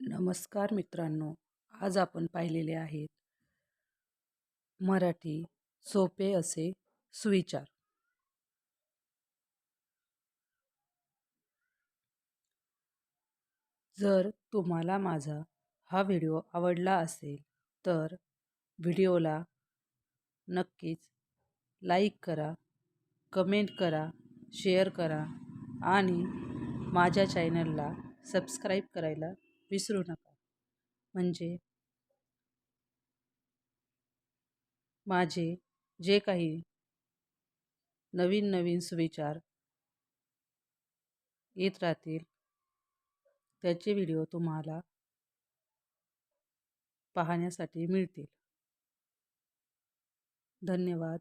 नमस्कार मित्रांनो आज आपण पाहिलेले आहेत मराठी सोपे असे सुविचार. जर तुम्हाला माझा हा व्हिडिओ आवडला असेल तर व्हिडिओला नक्कीच लाईक करा कमेंट करा शेअर करा आणि माझ्या चॅनलला सबस्क्राईब करायला विसरू नका. म्हणजे? माझे जे काही नवीन नवीन सुविचार येत राहतील त्याचे व्हिडिओ तुम्हाला पाहण्यासाठी मिळतील. धन्यवाद.